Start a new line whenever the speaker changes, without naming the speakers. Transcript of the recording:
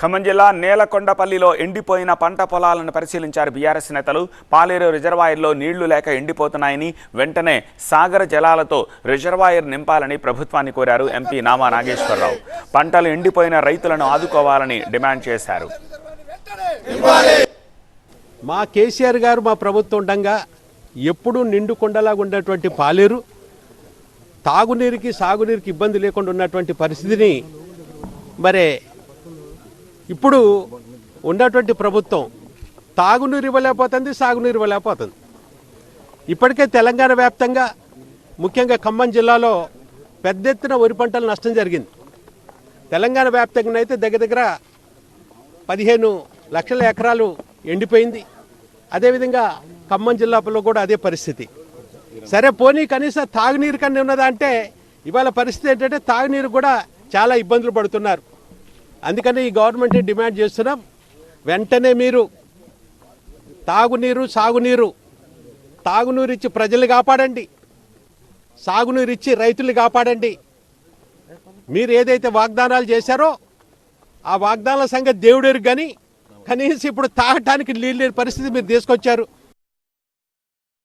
ఖమ్మం జిల్లా నేలకొండపల్లిలో ఎండిపోయిన పంట పొలాలను పరిశీలించారు బీఆర్ఎస్ నేతలు. పాలేరు రిజర్వాయర్లో నీళ్ళు లేక ఎండిపోతున్నాయని వెంటనే సాగర జలాలతో రిజర్వాయర్ నింపాలని ప్రభుత్వాన్ని కోరారు ఎంపీ నామా నాగేశ్వరరావు. పంటలు ఎండిపోయిన రైతులను ఆదుకోవాలని డిమాండ్ చేశారు.
మా కేసీఆర్ గారు మా ప్రభుత్వం ఉండగా ఎప్పుడూ నిండు కొండలాగా ఉన్నటువంటి పాలేరు తాగునీరుకి సాగునీరుకి ఇబ్బంది లేకుండా ఉన్నటువంటి పరిస్థితిని మరి ఇప్పుడు ఉన్నటువంటి ప్రభుత్వం తాగునీరు ఇవ్వలేకపోతుంది సాగునీరు ఇవ్వలేకపోతుంది. ఇప్పటికే తెలంగాణ వ్యాప్తంగా ముఖ్యంగా ఖమ్మం జిల్లాలో పెద్ద ఎత్తున వరి పంటలు నష్టం జరిగింది. తెలంగాణ వ్యాప్తంగా అయితే దగ్గర దగ్గర పదిహేను లక్షల ఎకరాలు ఎండిపోయింది. అదేవిధంగా ఖమ్మం జిల్లాలో కూడా అదే పరిస్థితి. సరే పోనీ కనీసం తాగునీరు కన్నా ఉన్నదా అంటే ఇవాళ పరిస్థితి ఏంటంటే తాగునీరు కూడా చాలా ఇబ్బందులు పడుతున్నారు. అందుకని ఈ గవర్నమెంట్ డిమాండ్ చేస్తున్నాం వెంటనే మీరు తాగునీరు సాగునీరు తాగునీరు ఇచ్చి ప్రజలు కాపాడండి సాగునీరు ఇచ్చి రైతులు కాపాడండి. మీరు ఏదైతే వాగ్దానాలు చేశారో ఆ వాగ్దానాల సంగతి దేవుడేరు కానీ కనీసం ఇప్పుడు తాగటానికి నీళ్ళు లేని పరిస్థితి మీరు తీసుకొచ్చారు.